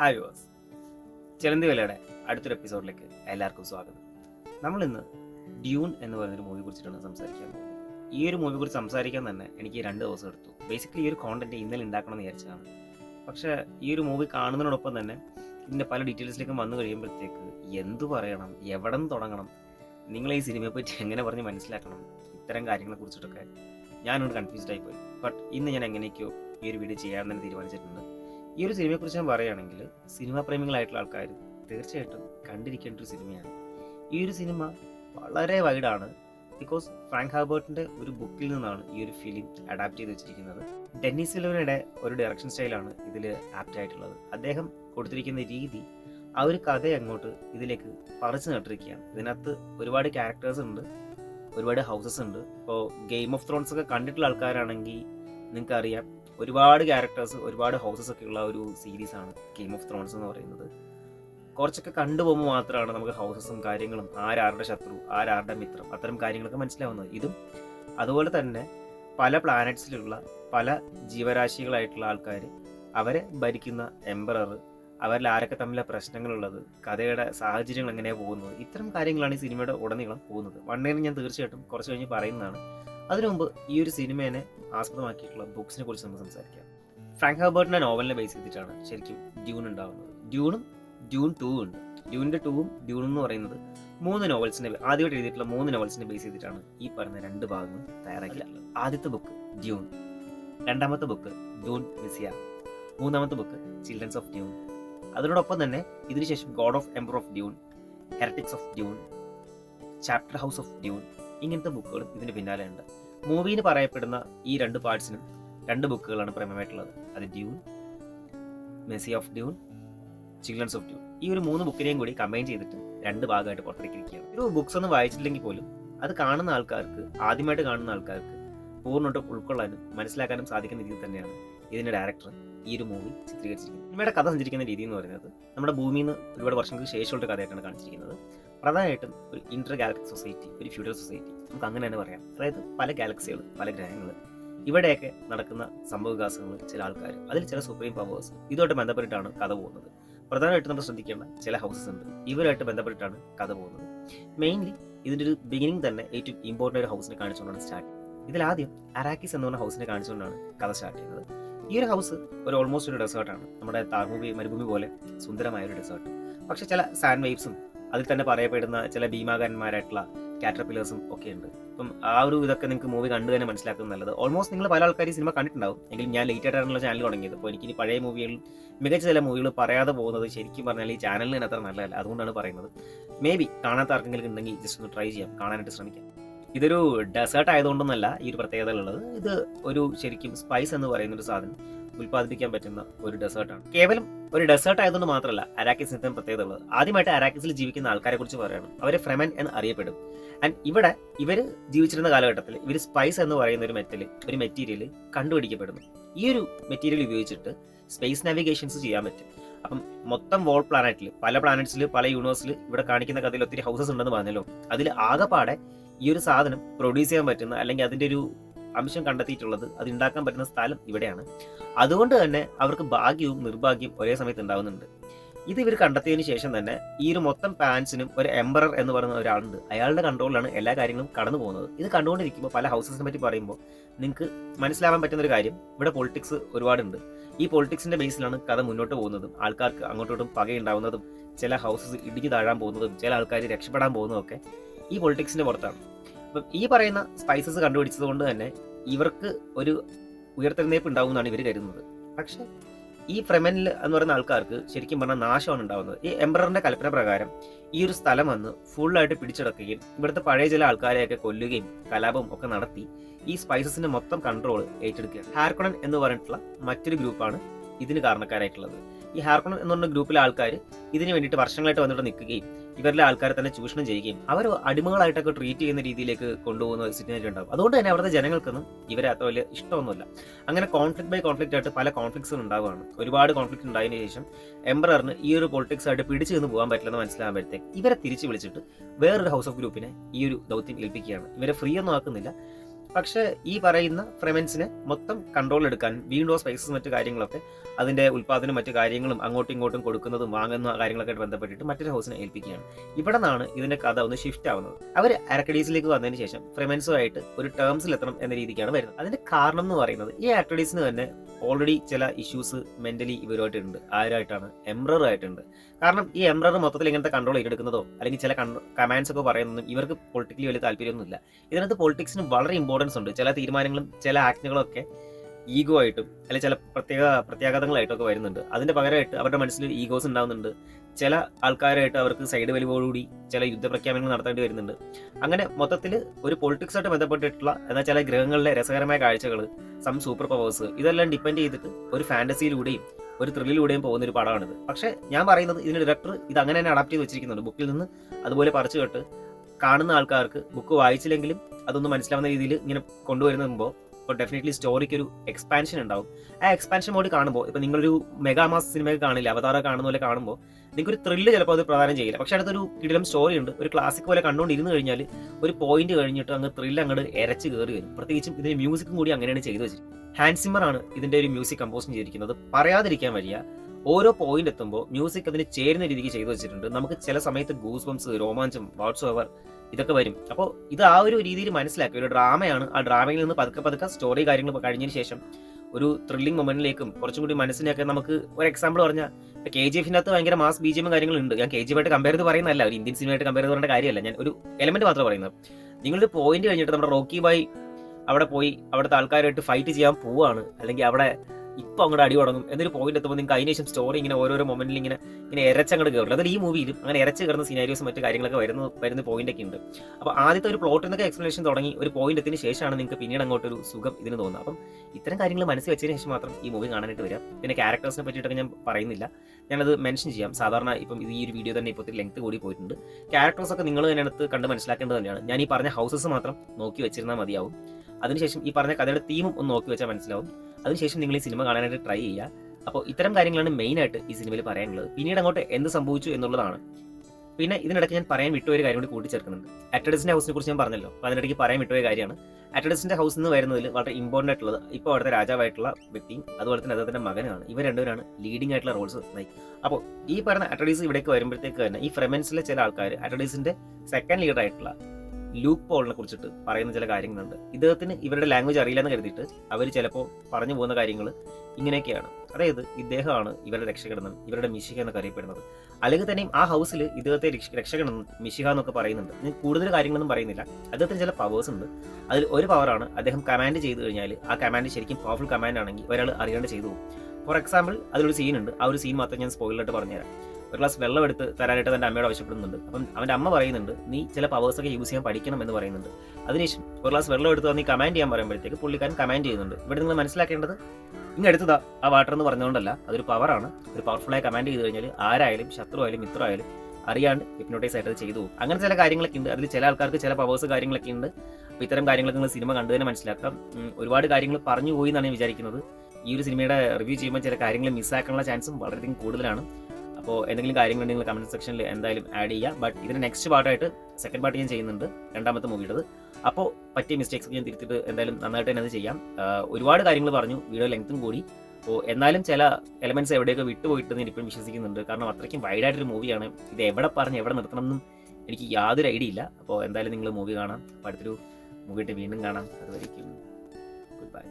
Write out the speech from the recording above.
Hi viewers. ചിലന്തി വിലയുടെ അടുത്തൊരു എപ്പിസോഡിലേക്ക് എല്ലാവർക്കും സ്വാഗതം. നമ്മളിന്ന് ഡ്യൂൺ എന്ന് പറയുന്നൊരു മൂവി കുറിച്ചിട്ടാണ് സംസാരിക്കാൻ പോകുന്നത്. ഈ ഒരു മൂവി കുറിച്ച് സംസാരിക്കാൻ തന്നെ എനിക്ക് രണ്ട് ദിവസം എടുത്തു. ബേസിക്കലി ഈ ഒരു കോണ്ടന്റ് ഇന്നലെ ഉണ്ടാക്കണം എന്ന് വിചാരിച്ചതാണ്. പക്ഷേ ഈ ഒരു മൂവി കാണുന്നതിനോടൊപ്പം തന്നെ ഇതിന്റെ പല ഡീറ്റെയിൽസിലേക്കും വന്നു കഴിയുമ്പോഴത്തേക്ക് എന്തു പറയണം എവിടെ നിന്ന് തുടങ്ങണം നിങ്ങൾ ഈ സിനിമയെ പറ്റി എങ്ങനെ പറഞ്ഞ് മനസ്സിലാക്കണം ഇത്തരം കാര്യങ്ങളെ കുറിച്ചിട്ടൊക്കെ ഞാനൊരു കൺഫ്യൂസ്ഡ് ആയിപ്പോയി ബട്ട് ഇന്ന് ഞാൻ എങ്ങനെയൊക്കെയോ ഈ ഒരു വീഡിയോ ചെയ്യാൻ തന്നെ തീരുമാനിച്ചിട്ടുണ്ട്. ഈ ഒരു സിനിമയെക്കുറിച്ച് ഞാൻ പറയുകയാണെങ്കിൽ സിനിമാ പ്രേമികളായിട്ടുള്ള ആൾക്കാർ തീർച്ചയായിട്ടും കണ്ടിരിക്കേണ്ട ഒരു സിനിമയാണ്. ഈ ഒരു സിനിമ വളരെ വൈഡാണ് ബിക്കോസ് ഫ്രാങ്ക് ഹാബേർട്ടിന്റെ ഒരു ബുക്കിൽ നിന്നാണ് ഈ ഒരു ഫിലിം അഡാപ്റ്റ് ചെയ്ത് വെച്ചിരിക്കുന്നത്. ഡെന്നിസ് വിലോനയുടെ ഒരു ഡയറക്ഷൻ സ്റ്റൈലാണ് ഇതിൽ ആപ്റ്റ് ആയിട്ടുള്ളത്. അദ്ദേഹം കൊടുത്തിരിക്കുന്ന രീതി ആ ഒരു കഥ അങ്ങോട്ട് ഇതിലേക്ക് പറിച്ചു നട്ടിരിക്കുകയാണ്. ഇതിനകത്ത് ഒരുപാട് ക്യാരക്ടേഴ്സ് ഉണ്ട് ഒരുപാട് ഹൗസസ് ഉണ്ട്. ഇപ്പോൾ ഗെയിം ഓഫ് ത്രോൺസ് ഒക്കെ കണ്ടിട്ടുള്ള ആൾക്കാരാണെങ്കിൽ നിങ്ങൾക്ക് അറിയാം ഒരുപാട് ക്യാരക്ടേഴ്സ് ഒരുപാട് ഹൗസസ് ഒക്കെ ഉള്ള ഒരു സീരീസാണ് ഗെയിം ഓഫ് ത്രോൺസ് എന്ന് പറയുന്നത്. കുറച്ചൊക്കെ കണ്ടുപോകുമ്പോൾ മാത്രമാണ് നമുക്ക് ഹൗസസും കാര്യങ്ങളും ആരാരുടെ ശത്രു ആരാരുടെ മിത്രം അത്തരം കാര്യങ്ങളൊക്കെ മനസ്സിലാവുന്നത്. ഇതും അതുപോലെ തന്നെ പല പ്ലാനറ്റ്സിലുള്ള പല ജീവരാശികളായിട്ടുള്ള ആൾക്കാർ അവരെ ഭരിക്കുന്ന എംബറർ അവരിൽ ആരൊക്കെ തമ്മിലാണ് പ്രശ്നങ്ങളുള്ളത് കഥയുടെ സാഹചര്യങ്ങൾ എങ്ങനെയാണ് പോകുന്നത് ഇത്തരം കാര്യങ്ങളാണ് ഈ സിനിമയുടെ ഉടനീളം പോകുന്നത്. വണ്ണേനെ ഞാൻ തീർച്ചയായിട്ടും കുറച്ച് കഴിഞ്ഞ് പറയുന്നതാണ്. അതിനു മുമ്പ് ഈ ഒരു സിനിമേനെ ആസ്പദമാക്കിയിട്ടുള്ള ബുക്സിനെ കുറിച്ച് നമുക്ക് സംസാരിക്കാം. ഫ്രാങ്ക് ഹെർബർട്ടിന്റെ നോവലിനെ ബേസ് ചെയ്തിട്ടാണ് ശരിക്കും ഡ്യൂൺ ഉണ്ടാകുന്നത് ഡ്യൂണും ഡ്യൂൺ ടൂ ഉണ്ട്. ഡ്യൂണിന്റെ ടൂവും ഡ്യൂണും എന്ന് പറയുന്നത് മൂന്ന് നോവൽസിനെ ആദ്യമായിട്ട് എഴുതിയിട്ടുള്ള മൂന്ന് നോവൽസിനെ ബേസ് ചെയ്തിട്ടാണ് ഈ പറഞ്ഞ രണ്ട് ഭാഗങ്ങൾ തയ്യാറാക്കിയിട്ടുള്ളത്. ആദ്യത്തെ ബുക്ക് ഡ്യൂൺ രണ്ടാമത്തെ ബുക്ക് ഡ്യൂൺ മിസിയ മൂന്നാമത്തെ ബുക്ക് ചിൽഡ്രൻസ് ഓഫ് ഡ്യൂൺ അതിനോടൊപ്പം തന്നെ ഇതിനുശേഷം god of emperor of Dune heretics of Dune chapter house of Dune ഇങ്ങനത്തെ ബുക്കുകളും ഇതിന് പിന്നാലെ ഉണ്ട് മൂവിയിൽ പറയപ്പെടുന്ന ഈ രണ്ട് പാർട്സിനും രണ്ട് ബുക്കുകളാണ് പ്രമേയമായിട്ടുള്ളത് അത് Dune messiah of Dune children's of Dune ഈ ഒരു മൂന്ന് ബുക്കിനെയും കൂടി കമ്പൈൻ ചെയ്തിട്ട് രണ്ട് ഭാഗമായിട്ട് പുറത്തേക്കിരിക്കുകയാണ് ഒരു ബുക്സ് ഒന്നും വായിച്ചില്ലെങ്കിൽ പോലും അത് കാണുന്ന ആൾക്കാർക്ക് ആദ്യമായിട്ട് കാണുന്ന ആൾക്കാർക്ക് പൂർണമായിട്ട് ഉൾക്കൊള്ളാനും മനസ്സിലാക്കാനും സാധിക്കുന്ന രീതിയിൽ തന്നെയാണ് ഇതിന്റെ ഡയറക്ടർ ഈ ഒരു മൂവി ചിത്രീകരിച്ചിരിക്കുന്നത് സിനിമയുടെ കഥ സഞ്ചരിക്കുന്ന രീതി എന്ന് പറയുന്നത് നമ്മുടെ ഭൂമിയിൽ നിന്ന് ഒരുപാട് വർഷങ്ങൾക്ക് ശേഷമുള്ള കഥയായിട്ടാണ് കാണിച്ചിരിക്കുന്നത്. പ്രധാനമായിട്ടും ഒരു ഇന്റർ ഗാലക്സി സൊസൈറ്റി ഒരു ഫ്യൂഡൽ സൊസൈറ്റി നമുക്ക് അങ്ങനെ തന്നെ പറയാം. അതായത് പല ഗാലക്സികൾ പല ഗ്രഹങ്ങൾ ഇവിടെയൊക്കെ നടക്കുന്ന സംഭവവികാസങ്ങൾ ചില ആൾക്കാർ അതിൽ ചില സുപ്രീം പവേഴ്സ് ഇതുമായിട്ട് ബന്ധപ്പെട്ടിട്ടാണ് കഥ പോകുന്നത്. പ്രധാനമായിട്ടും നമ്മൾ ശ്രദ്ധിക്കേണ്ട ചില ഹൗസസ് ഉണ്ട്. ഇവരുമായിട്ട് ബന്ധപ്പെട്ടിട്ടാണ് കഥ പോകുന്നത്. മെയിൻലി ഇതിന്റെ ഒരു ബിഗിനിങ് തന്നെ ഏറ്റവും ഇമ്പോർട്ടന്റ് ഒരു ഹൗസിനെ കാണിച്ചുകൊണ്ടാണ് സ്റ്റാർട്ട് ഇതിൽ ആദ്യം അറാക്കിസ് എന്ന് പറഞ്ഞ ഹൗസിനെ കാണിച്ചുകൊണ്ടാണ് കഥ സ്റ്റാർട്ട് ചെയ്യുന്നത്. ഈ ഒരു ഹൗസ് ഒരു ഓൾമോസ്റ്റ് ഒരു ഡെസേർട്ടാണ് നമ്മുടെ താർഭൂമി മരുഭൂമി പോലെ സുന്ദരമായ ഒരു ഡെസേർട്ട് പക്ഷെ ചില സാൻഡ് വൈബ്സും അതിൽ തന്നെ പറയപ്പെടുന്ന ചില ഭീമാകാരന്മാരായിട്ടുള്ള കാറ്റർപില്ലേഴ്സും ഒക്കെ ഉണ്ട്. അപ്പം ആ ഒരു ഇതൊക്കെ നിങ്ങൾക്ക് മൂവി കണ്ടു തന്നെ മനസ്സിലാക്കുന്നത് നല്ലത്. ഓൾമോസ്റ്റ് നിങ്ങൾ പല ആൾക്കാർ സിനിമ കണ്ടിട്ടുണ്ടാവും. എങ്കിലും ഞാൻ ലേറ്റ് ആയിട്ടാണല്ലോ ചാനൽ തുടങ്ങിയത്. അപ്പോൾ എനിക്ക് ഇനി പഴയ മൂവികളിൽ മികച്ച ചില മൂവികൾ പറയാതെ പോകുന്നത് ശരിക്കും പറഞ്ഞാൽ ഈ ചാനലിന് അത്ര നല്ലതല്ല. അതുകൊണ്ടാണ് പറയുന്നത്. മേ ബി കാണാത്ത ആർക്കെങ്കിലും ഉണ്ടെങ്കിൽ ജസ്റ്റ് ഒന്ന് ട്രൈ ചെയ്യാം. കാണാനായിട്ട് ശ്രമിക്കാം. ഇതൊരു ഡെസേർട്ട് ആയതുകൊണ്ടൊന്നല്ല ഈ ഒരു പ്രത്യേകത ഉള്ളത് ഇത് ഒരു ശരിക്കും സ്പൈസ് എന്ന് പറയുന്ന ഒരു സാധനം ഉൽപ്പാദിപ്പിക്കാൻ പറ്റുന്ന ഒരു ഡെസേർട്ടാണ് കേവലം ഒരു ഡെസേർട്ട് ആയതുകൊണ്ട് മാത്രമല്ല അരാക്കിസിന്റെ പ്രത്യേകത ഉള്ളത് ആദ്യമായിട്ട് അരാക്കിസിൽ ജീവിക്കുന്ന ആൾക്കാരെ കുറിച്ച് പറയണം അവർ ഫ്രെമൻ എന്ന് അറിയപ്പെടും. ആൻഡ് ഇവിടെ ഇവർ ജീവിച്ചിരുന്ന കാലഘട്ടത്തിൽ ഇവർ സ്പൈസ് എന്ന് പറയുന്ന ഒരു മെറ്റൽ ഒരു മെറ്റീരിയൽ കണ്ടുപിടിക്കപ്പെടുന്നു. ഈ ഒരു മെറ്റീരിയൽ ഉപയോഗിച്ചിട്ട് സ്പേസ് നാവിഗേഷൻസ് ചെയ്യാൻ പറ്റും. അപ്പം മൊത്തം വോൾ പ്ലാനറ്റിൽ പല പ്ലാനറ്റ്സിൽ പല യൂണിവേഴ്സിൽ ഇവിടെ കാണിക്കുന്ന കഥയിൽ ഒത്തിരി ഹൗസസ് ഉണ്ടെന്ന് പറഞ്ഞല്ലോ. അതിൽ ആകെപ്പാടെ ഈ ഒരു സാധനം പ്രൊഡ്യൂസ് ചെയ്യാൻ പറ്റുന്ന അല്ലെങ്കിൽ അതിന്റെ ഒരു അംശം കണ്ടെത്തിയിട്ടുള്ളത് അത് ഉണ്ടാക്കാൻ പറ്റുന്ന സ്ഥലം ഇവിടെയാണ്. അതുകൊണ്ട് തന്നെ അവർക്ക് ഭാഗ്യവും നിർഭാഗ്യവും ഒരേ സമയത്ത് ഉണ്ടാകുന്നുണ്ട് ഇത് ഇവർ കണ്ടെത്തിയതിനു ശേഷം തന്നെ ഈ ഒരു മൊത്തം പാൻസിനും ഒരു എംബറർ എന്ന് പറയുന്ന ഒരാളുണ്ട്. അയാളുടെ കൺട്രോളിലാണ് എല്ലാ കാര്യങ്ങളും കടന്നു പോകുന്നത്. ഇത് കണ്ടുകൊണ്ടിരിക്കുമ്പോൾ പല ഹൗസസിനെ പറ്റി പറയുമ്പോൾ നിങ്ങൾക്ക് മനസ്സിലാവാൻ പറ്റുന്ന ഒരു കാര്യം ഇവിടെ പൊളിറ്റിക്സ് ഒരുപാടുണ്ട്. ഈ പൊളിറ്റിക്സിന്റെ ബേസിലാണ് കഥ മുന്നോട്ട് പോകുന്നതും ആൾക്കാർക്ക് അങ്ങോട്ടോട്ടും പകയുണ്ടാവുന്നതും ചില ഹൗസസ് ഇടിഞ്ഞു താഴാൻ പോകുന്നതും ചില ആൾക്കാർ രക്ഷപ്പെടാൻ പോകുന്നതും ഒക്കെ ഈ പൊളിറ്റിക്സിന്റെ പുറത്താണ്. അപ്പം ഈ പറയുന്ന സ്പൈസസ് കണ്ടുപിടിച്ചത് കൊണ്ട് തന്നെ ഇവർക്ക് ഒരു ഉയർത്തെഴുന്നേപ്പ് ഉണ്ടാവും എന്നാണ് ഇവർ കരുതുന്നത്. പക്ഷേ ഈ ഫ്രെമനിൽ എന്ന് പറയുന്ന ആൾക്കാർക്ക് ശരിക്കും പറഞ്ഞാൽ നാശമാണ് ഉണ്ടാവുന്നത്. ഈ എംബ്രറിന്റെ കൽപ്പന പ്രകാരം ഈ ഒരു സ്ഥലം വന്ന് ഫുള്ളായിട്ട് പിടിച്ചെടുക്കുകയും ഇവിടുത്തെ പഴയ ചില ആൾക്കാരെയൊക്കെ കൊല്ലുകയും കലാപം ഒക്കെ നടത്തി ഈ സ്പൈസസിന്റെ മൊത്തം കൺട്രോൾ ഏറ്റെടുക്കുക ഹാർക്കണൻ എന്ന് പറഞ്ഞിട്ടുള്ള മറ്റൊരു ഗ്രൂപ്പാണ് ഇതിന് കാരണക്കാരായിട്ടുള്ളത്. ഈ ഹാർക്കോൺ എന്ന് പറഞ്ഞ ഗ്രൂപ്പിലെ ആൾക്കാർ ഇതിന് വേണ്ടിയിട്ട് വർഷങ്ങളായിട്ട് വന്നിട്ട് നിൽക്കുകയും ഇവരിലെ ആൾക്കാരെ തന്നെ ചൂഷണം ചെയ്യുകയും അവർ അടിമകളായിട്ടൊക്കെ ട്രീറ്റ് ചെയ്യുന്ന രീതിയിലേക്ക് കൊണ്ടുപോകുന്ന സിറ്റുവേഷൻ ഉണ്ടാവും അതുകൊണ്ട് തന്നെ അവരുടെ ജനങ്ങൾക്കൊന്നും ഇവരെ അത്ര വലിയ ഇഷ്ടമൊന്നുമില്ല. അങ്ങനെ കോൺഫ്ലിക്ട് ബൈ കോൺഫ്ലിക്റ്റ് ആയിട്ട് പല കോൺഫ്ലിക്ട്സും ഉണ്ടാവുകയാണ്. ഒരുപാട് കോൺഫ്ലിക്ട് ഉണ്ടായതിനു ശേഷം എംബററിന് ഈ ഒരു പൊളിറ്റിക്സ് ആയിട്ട് പിടിച്ചു നിന്ന് പോകാൻ പറ്റില്ലെന്ന് മനസ്സിലാകുമ്പോഴത്തേക്ക് ഇവരെ തിരിച്ചു വിളിച്ചിട്ട് വേറൊരു ഹൗസ് ഓഫ് ഗ്രൂപ്പിനെ ഈ ഒരു ദൗത്യം ഏൽപ്പിക്കുകയാണ്. ഇവരെ ഫ്രീ ഒന്നും ആക്കുന്നില്ല. പക്ഷേ ഈ പറയുന്ന ഫ്രെമൻസിനെ മൊത്തം കൺട്രോൾ എടുക്കാൻ വീണ്ടോ സ്പൈസസ് മറ്റു കാര്യങ്ങളൊക്കെ അതിന്റെ ഉൽപ്പാദനം മറ്റു കാര്യങ്ങളും അങ്ങോട്ടും ഇങ്ങോട്ടും കൊടുക്കുന്നതും വാങ്ങുന്ന കാര്യങ്ങളൊക്കെ ബന്ധപ്പെട്ടിട്ട് മറ്റൊരു ഹൗസിനെ ഏൽപ്പിക്കുകയാണ്. ഇവിടെ നിന്നാണ് ഇതിന്റെ കഥ ഒന്ന് ഷിഫ്റ്റ് ആവുന്നത്. അവർ അരക്കഡീസിലേക്ക് വന്നതിന് ശേഷം ഫ്രെമൻസുമായിട്ട് ഒരു ടേംസിൽ എത്തണം എന്ന രീതിക്കാണ് വരുന്നത്. അതിന്റെ കാരണം എന്ന് പറയുന്നത് ഈ ആക്ടഡീസിന് തന്നെ ഓൾറെഡി ചില ഇഷ്യൂസ് മെന്റലി ഇവരുമായിട്ടുണ്ട്. ആരായിട്ടാണ്? എംബ്രർ ആയിട്ടുണ്ട്. കാരണം ഈ എംബ്രർ മൊത്തത്തിൽ ഇങ്ങനത്തെ കൺട്രോൾ ഏറ്റെടുക്കുന്നതോ അല്ലെങ്കിൽ ചില കമാൻഡ്സ് ഒക്കെ പറയുന്നതും ഇവർക്ക് പൊളിറ്റിക്കലി വലിയ താല്പര്യമൊന്നുമില്ല. ഇതിനകത്ത് പൊളിറ്റിക്സിന് വളരെ ഇമ്പോർട്ടൻസ് ഉണ്ട്. ചില തീരുമാനങ്ങളും ചില ആജ്ഞകളൊക്കെ ഈഗോ ആയിട്ടും അല്ലെങ്കിൽ ചില പ്രത്യേക പ്രത്യാഘാതങ്ങളായിട്ടൊക്കെ വരുന്നുണ്ട്. അതിന്റെ പകരമായിട്ട് അവരുടെ മനസ്സിൽ ഈഗോസ് ഉണ്ടാകുന്നുണ്ട് ചില ആൾക്കാരായിട്ട് അവർക്ക് സൈഡ് വലിവോടുകൂടി ചില യുദ്ധപ്രഖ്യാപനങ്ങൾ നടത്തേണ്ടി വരുന്നുണ്ട്. അങ്ങനെ മൊത്തത്തിൽ ഒരു പൊളിറ്റിക്സായിട്ട് ബന്ധപ്പെട്ടിട്ടുള്ള എന്നാൽ ചില ഗ്രഹങ്ങളിലെ രസകരമായ കാഴ്ചകൾ സം സൂപ്പർ പവേഴ്സ് ഇതെല്ലാം ഡിപ്പെൻഡ് ചെയ്തിട്ട് ഒരു ഫാന്റസിയിലൂടെയും ഒരു ത്രില്ലിലൂടെയും പോകുന്ന ഒരു പടമാണിത്. പക്ഷേ ഞാൻ പറയുന്നത് ഇതിന്റെ ഡയറക്ടർ ഇത് അങ്ങനെ തന്നെ അഡാപ്റ്റ് ചെയ്ത് വെച്ചിരിക്കുന്നുണ്ട്. ബുക്കിൽ നിന്ന് അതുപോലെ പറിച്ചു കേട്ട് കാണുന്ന ആൾക്കാർക്ക് ബുക്ക് വായിച്ചില്ലെങ്കിലും അതൊന്ന് മനസ്സിലാവുന്ന രീതിയിൽ ഇങ്ങനെ കൊണ്ടുവരുമ്പോൾ ഇപ്പോൾ ഡെഫിനറ്റ്ലി സ്റ്റോറിക്ക് ഒരു എക്സ്പാൻഷൻ ഉണ്ടാവും. ആ എക്സ്പാൻഷൻ മോഡ് കാണുമ്പോൾ ഇപ്പോൾ നിങ്ങളൊരു മെഗാമാസ് സിനിമയൊക്കെ കാണില്ല അവതാറ കാണുന്ന പോലെ കാണുമ്പോൾ നിങ്ങൾക്ക് ഒരു ത്രില്ല് ചിലപ്പോൾ അത് പ്രധാനം ചെയ്യില്ല. പക്ഷേ അടുത്തൊരു കിടിലം സ്റ്റോറി ഉണ്ട് ഒരു ക്ലാസിക് പോലെ കണ്ടുകൊണ്ടിരുന്ന് കഴിഞ്ഞാൽ ഒരു പോയിന്റ് കഴിഞ്ഞിട്ട് അങ്ങ് ത്രില്ല് അങ്ങോട്ട് എരച്ച് കയറി വരും. പ്രത്യേകിച്ചും ഇതിന് മ്യൂസിക്കും കൂടി അങ്ങനെയാണ് ചെയ്തു വെച്ചിരിക്കുന്നത്. ഹാൻഡ് ആണ് ഇതിന്റെ ഒരു മ്യൂസിക് കമ്പോസ് ചെയ്തിരിക്കുന്നത്. പറയാതിരിക്കാൻ വയ്യ. ഓരോ പോയിന്റ് എത്തുമ്പോൾ മ്യൂസിക് അതിന് ചേരുന്ന രീതിക്ക് ചെയ്തു വെച്ചിട്ടുണ്ട്. നമുക്ക് ചില സമയത്ത് ഗൂസ് ബംസ് രോമാഞ്ചം വാട്സ് ഓവർ ഇതൊക്കെ വരും. അപ്പോൾ ഇത് ആ ഒരു രീതിയിൽ മനസ്സിലാക്കി. ഒരു ഡ്രാമയാണ് ആ ഡ്രാമയിൽ നിന്ന് പതുക്കെ പതുക്കെ സ്റ്റോറി കാര്യങ്ങൾ കഴിഞ്ഞതിന് ശേഷം ഒരു ത്രില്ലിംഗ് മൊമെന്റിലേക്കും കുറച്ചും കൂടി മനസ്സിനെയൊക്കെ നമുക്ക് ഒരു എക്സാമ്പിൾ പറഞ്ഞാൽ ഇപ്പൊ കെ ജി എഫിനകത്ത് ഭയങ്കര മാസ് ബി ജി എം കാര്യങ്ങളുണ്ട്. ഞാൻ കെ ജി എഫ് ആയിട്ട് കമ്പയർ ചെയ്ത് പറയുന്നതല്ല. ഒരു ഇന്ത്യൻ സിനിമയായിട്ട് കമ്പയർ ചെയ്ത് പറയേണ്ട കാര്യമല്ല. ഞാൻ ഒരു എലമെന്റ് മാത്രമേ പറയുന്നത്. നിങ്ങളൊരു പോയിന്റ് കഴിഞ്ഞിട്ട് നമ്മുടെ റോക്കി ബായി അവിടെ പോയി അവിടുത്തെ ആൾക്കാരായിട്ട് ഫൈറ്റ് ചെയ്യാൻ പോവാണ് അല്ലെങ്കിൽ അവിടെ ഇപ്പൊ അങ്ങോട്ട് അടി തുടങ്ങും. എന്നൊരു പോയിന്റ് എത്തുമ്പോൾ നിങ്ങൾക്ക് അതിനുശേഷം സ്റ്റോറി ഇങ്ങനെ ഓരോരോ മൊമെന്റിൽ ഇങ്ങനെ ഇങ്ങനെ ഇരച്ചങ്ങോട്ട് കയറില്ല അതിൽ ഈ മൂവിയിലും അങ്ങനെ ഇരച്ച് കയറുന്ന സിനാരിയോസ് മറ്റു കാര്യങ്ങളൊക്കെ വരുന്ന വരുന്ന പോയിന്റ് ഒക്കെ ഉണ്ട്. അപ്പോൾ ആദ്യത്തെ ഒരു പ്ലോട്ട് നിന്നൊക്കെ എക്സ്പ്ലനേഷൻ തുടങ്ങി ഒരു പോയിന്റ് എത്തിന് ശേഷമാണ് നിങ്ങൾക്ക് പിന്നീട് അങ്ങോട്ട് ഒരു സുഖം ഇതിന് തോന്നുന്നത്. അപ്പം ഇത്തരം കാര്യങ്ങൾ മനസ്സിൽ വെച്ചതിന് ശേഷം മാത്രം ഈ മൂവി കാണാനായിട്ട് വരാം പിന്നെ ക്യാരക്ടേഴ്സിനെ പറ്റിയിട്ടൊക്കെ ഞാൻ പറയുന്നില്ല. ഞാനത് മെൻഷൻ ചെയ്യാം. സാധാരണ ഇപ്പം ഈ ഒരു വീഡിയോ തന്നെ ഇപ്പോൾ ലെങ്ത് കൂടി പോയിട്ടുണ്ട്. ക്യാരക്ടേഴ്സ് ഒക്കെ നിങ്ങൾ അതിനകത്ത് കണ്ട് മനസ്സിലാക്കേണ്ടത് തന്നെയാണ്. ഞാൻ ഈ പറഞ്ഞ ഹൗസസ് മാത്രം നോക്കി വെച്ചിരുന്നാൽ മതിയാവും. അതിനുശേഷം ഈ പറഞ്ഞ കഥയുടെ തീമും ഒന്ന് നോക്കി വെച്ചാൽ മനസ്സിലാവും. അതിനുശേഷം നിങ്ങൾ ഈ സിനിമ കാണാനായിട്ട് ട്രൈ ചെയ്യുക. അപ്പോൾ ഇത്തരം കാര്യങ്ങളാണ് മെയിനായിട്ട് ഈ സിനിമയിൽ പറയാനുള്ളത്. പിന്നീട് അങ്ങോട്ട് എന്ത് സംഭവിച്ചു എന്നുള്ളതാണ്. പിന്നെ ഇതിനിടയ്ക്ക് ഞാൻ പറയാൻ വിട്ടുപോയ കാര്യം കൂടി കൂട്ടിച്ചേർക്കുന്നുണ്ട്. അറ്റഡസിന്റെ ഹൗസിനെ കുറിച്ച് ഞാൻ പറഞ്ഞല്ലോ. അപ്പോൾ അതിനിടയ്ക്ക് പറയാൻ വിട്ടുപോയ കാര്യമാണ്. അറ്റഡസിന്റെ ഹൗസ് എന്ന് വരുന്നതിൽ വളരെ ഇമ്പോർട്ടന്റ് ആയിട്ടുള്ളത് ഇപ്പോൾ അവിടുത്തെ രാജാവായിട്ടുള്ള വ്യക്തിയും അതുപോലെ തന്നെ അദ്ദേഹത്തിന്റെ മകനാണ് ഇവർ രണ്ടുപേരാണ് ലീഡിംഗ് ആയിട്ടുള്ള റോൾസ് നയിക്കും അപ്പോൾ ഈ പറഞ്ഞ അറ്റഡീസ് ഇവിടേക്ക് വരുമ്പോഴത്തേക്ക് തന്നെ ഈ ഫ്രെമൻസിലെ ചില ആൾക്കാർ അറ്റഡീസിന്റെ സെക്കൻഡ് ലീഡർ ആയിട്ടുള്ള ലൂക്ക് പോളിനെ കുറിച്ചിട്ട് പറയുന്ന ചില കാര്യങ്ങളുണ്ട്. ഇദ്ദേഹത്തിന് ഇവരുടെ ലാംഗ്വേജ് അറിയില്ലെന്ന് കരുതിയിട്ട് അവർ ചിലപ്പോൾ പറഞ്ഞു പോകുന്ന കാര്യങ്ങൾ ഇങ്ങനെയൊക്കെയാണ്. അതായത് ഇദ്ദേഹമാണ് ഇവരുടെ രക്ഷകനെന്നും ഇവരുടെ മിഷിഹ എന്നൊക്കെ അറിയപ്പെടുന്നത്. അല്ലെങ്കിൽ തന്നെയും ആ ഹൗസിൽ ഇദ്ദേഹത്തെ രക്ഷകനെന്നും മിശിഹ എന്നൊക്കെ പറയുന്നുണ്ട്. ഞാൻ കൂടുതൽ കാര്യങ്ങളൊന്നും പറയുന്നില്ല. അദ്ദേഹത്തിന് ചില പവേഴ്സ് ഉണ്ട്. അതിൽ ഒരു പവറാണ് അദ്ദേഹം കമാൻഡ് ചെയ്തു കഴിഞ്ഞാൽ ആ കമാൻഡ് ശരിക്കും പവർഫുൾ കമാൻഡ് ആണെങ്കിൽ ഒരാൾ അറിയാണ്ട് ചെയ്തു പോകും. ഫോർ എക്സാമ്പിൾ അതിലൊരു സീൻ ഉണ്ട്. ആ ഒരു സീൻ മാത്രം ഞാൻ സ്പോയിലായിട്ട് പറഞ്ഞുതരാം. ഒരു ഗ്ലാസ് വെള്ളം എടുത്ത് തരാനായിട്ട് തന്റെ അമ്മയോട് ആവശ്യപ്പെടുന്നുണ്ട്. അപ്പം അവന്റെ അമ്മ പറയുന്നുണ്ട് നീ ചില പവേഴ്സ് ഒക്കെ യൂസ് ചെയ്യാൻ പഠിക്കണം എന്ന് പറയുന്നുണ്ട്. അതിനുശേഷം ഒരു ഗ്ലാസ് വെള്ളം എടുത്ത് നീ കമാൻഡ് ചെയ്യാൻ പറയുമ്പോഴത്തേക്ക് പുള്ളിക്കാരൻ കമാൻഡ് ചെയ്യുന്നുണ്ട്. ഇവിടെ നിങ്ങൾ മനസ്സിലാക്കേണ്ടത് ഇങ്ങ് എടുത്തതാ ആ വാട്ടർ എന്ന് പറഞ്ഞുകൊണ്ടല്ല അതൊരു പവറാണ് ഒരു പവർഫുള്ളായി കമാൻഡ് ചെയ്ത് കഴിഞ്ഞാൽ ആരായാലും ശത്രു ആയാലും മിത്രം ആയാലും അറിയാണ്ട് ഹിപ്നോട്ടൈസ് ആയിട്ട് അത് ചെയ്തു പോകും. അങ്ങനെ ചില കാര്യങ്ങളൊക്കെ ഉണ്ട്. അതിൽ ചില ആൾക്കാർക്ക് ചില പവേഴ്സ് കാര്യങ്ങളൊക്കെ ഉണ്ട്. അപ്പോൾ ഇത്തരം കാര്യങ്ങളൊക്കെ നിങ്ങൾ സിനിമ കണ്ടു തന്നെ മനസ്സിലാക്കാം. ഒരുപാട് കാര്യങ്ങൾ പറഞ്ഞു പോയി എന്നാണ് ഞാൻ വിചാരിക്കുന്നത്. ഈ ഒരു സിനിമയുടെ റിവ്യൂ ചെയ്യുമ്പോൾ ചില കാര്യങ്ങൾ മിസ്സാക്കാനുള്ള ചാൻസും വളരെയധികം കൂടുതലാണ്. അപ്പോൾ എന്തെങ്കിലും കാര്യങ്ങളുണ്ടെങ്കിൽ കമന്റ് സെക്ഷനിൽ എന്തായാലും ആഡ് ചെയ്യുക. ബട്ട് ഇതിന് നെക്സ്റ്റ് പാർട്ടായിട്ട് സെക്കൻഡ് പാർട്ട് ഞാൻ ചെയ്യുന്നുണ്ട്. രണ്ടാമത്തെ മൂവിയുടേത് അപ്പോൾ പറ്റിയ മിസ്റ്റേക്സ് ഞാൻ തിരുത്തിട്ട് എന്തായാലും നന്നായിട്ട് തന്നെ അത് ചെയ്യാം. ഒരുപാട് കാര്യങ്ങൾ പറഞ്ഞു. വീഡിയോ ലെങ്ത്തും കൂടി. അപ്പോൾ എന്നാലും ചില എലമെന്റ്സ് എവിടെയൊക്കെ വിട്ടുപോയിട്ടെന്ന് ഇപ്പോഴും വിശ്വസിക്കുന്നുണ്ട്. കാരണം അത്രയ്ക്കും വൈഡായിട്ടൊരു മൂവിയാണ് ഇത് എവിടെ പറഞ്ഞ് എവിടെ നിർത്തണം എന്നും എനിക്ക് യാതൊരു ഐഡിയ ഇല്ല. അപ്പോൾ എന്തായാലും നിങ്ങൾ മൂവി കാണാം. അടുത്തൊരു മൂവിയിട്ട് വീണ്ടും കാണാം. അതുവരെയ്ക്കും ഗുഡ് ബൈ